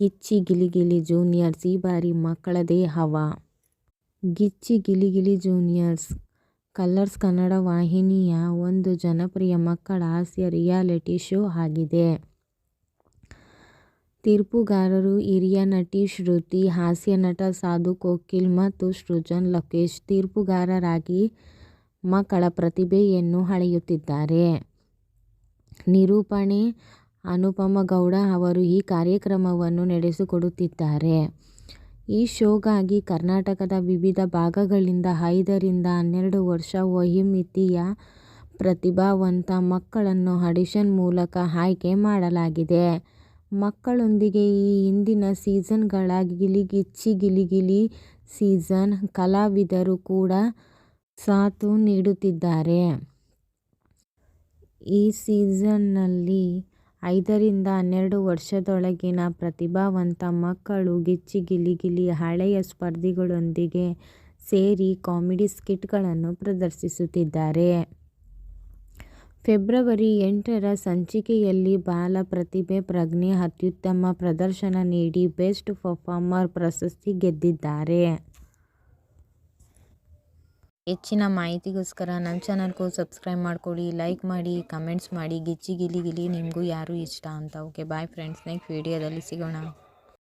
ಗಿಚ್ಚಿ ಗಿಲಿಗಿಲಿ juniors ಈ ಬಾರಿ ಮಕ್ಕಳದೇ ಹವಾ ಗಿಚ್ಚಿ ಗಿಲಿಗಿಲಿ ಜೂನಿಯರ್ಸ್ ಕಲರ್ಸ್ ಕನ್ನಡ ವಾಹಿನಿಯ ಒಂದು ಜನಪ್ರಿಯ ಮಕ್ಕಳ ಹಾಸ್ಯ ರಿಯಾಲಿಟಿ ಶೋ ಆಗಿದೆ. ತೀರ್ಪುಗಾರರು ಹಿರಿಯ ನಟಿ ಶ್ರುತಿ, ಹಾಸ್ಯ ನಟ ಸಾಧು ಕೋಕಿಲ್ ಮತ್ತು ಸೃಜನ್ ಲೋಕೇಶ್ ತೀರ್ಪುಗಾರರಾಗಿ ಮಕ್ಕಳ ಪ್ರತಿಭೆಯನ್ನು ಅಳೆಯುತ್ತಿದ್ದಾರೆ. ನಿರೂಪಣೆ ಅನುಪಮಾ ಗೌಡ ಅವರು ಈ ಕಾರ್ಯಕ್ರಮವನ್ನು ನಡೆಸಿಕೊಡುತ್ತಿದ್ದಾರೆ. ಈ ಶೋಗಾಗಿ ಕರ್ನಾಟಕದ ವಿವಿಧ ಭಾಗಗಳಿಂದ ಐದರಿಂದ ಹನ್ನೆರಡು ವರ್ಷ ವಯೋಮಿತಿಯ ಪ್ರತಿಭಾವಂತ ಮಕ್ಕಳನ್ನು ಆಡಿಷನ್ ಮೂಲಕ ಆಯ್ಕೆ ಮಾಡಲಾಗಿದೆ. ಮಕ್ಕಳೊಂದಿಗೆ ಈ ಹಿಂದಿನ ಸೀಸನ್ಗಳ "ಗಿಲಿಗಿಚ್ಚಿ ಗಿಲಿಗಿಲಿ ಸೀಸನ್ ಕಲಾವಿದರು ಕೂಡ ಸಾಥ್ ನೀಡುತ್ತಿದ್ದಾರೆ. ಈ ಸೀಸನ್ನಲ್ಲಿ ಐದರಿಂದ ಹನ್ನೆರಡು ವರ್ಷದೊಳಗಿನ ಪ್ರತಿಭಾವಂತ ಮಕ್ಕಳು ಗಿಚ್ಚಿ ಗಿಲಿಗಿಲಿ ಹಳೆಯ ಸ್ಪರ್ಧಿಗಳೊಂದಿಗೆ ಸೇರಿ ಕಾಮಿಡಿ ಸ್ಕಿಟ್ಗಳನ್ನು ಪ್ರದರ್ಶಿಸುತ್ತಿದ್ದಾರೆ. ಫೆಬ್ರವರಿ ಎಂಟರ ಸಂಚಿಕೆಯಲ್ಲಿ ಬಾಲ ಪ್ರತಿಭೆ ಪ್ರಜ್ಞಾ ಅತ್ಯುತ್ತಮ ಪ್ರದರ್ಶನ ನೀಡಿ ಬೆಸ್ಟ್ ಪರ್ಫಾರ್ಮರ್ ಪ್ರಶಸ್ತಿ ಗೆದ್ದಿದ್ದಾರೆ. ಹೆಚ್ಚಿನ ಮಾಹಿತಿಗೋಸ್ಕರ ನಮ್ಮ ಚಾನಲ್ಗೂ ಸಬ್ಸ್ಕ್ರೈಬ್ ಮಾಡ್ಕೊಳ್ಳಿ, ಲೈಕ್ ಮಾಡಿ, ಕಮೆಂಟ್ಸ್ ಮಾಡಿ. ಗಿಚ್ಚಿ ಗಿಲಿ ಗಿಲಿ ನಿಮಗೂ ಯಾರು ಇಷ್ಟ ಅಂತ. ಓಕೆ ಬಾಯ್ ಫ್ರೆಂಡ್ಸ್ ನೆಕ್ಸ್ಟ್ ವೀಡಿಯೋದಲ್ಲಿ ಸಿಗೋಣ.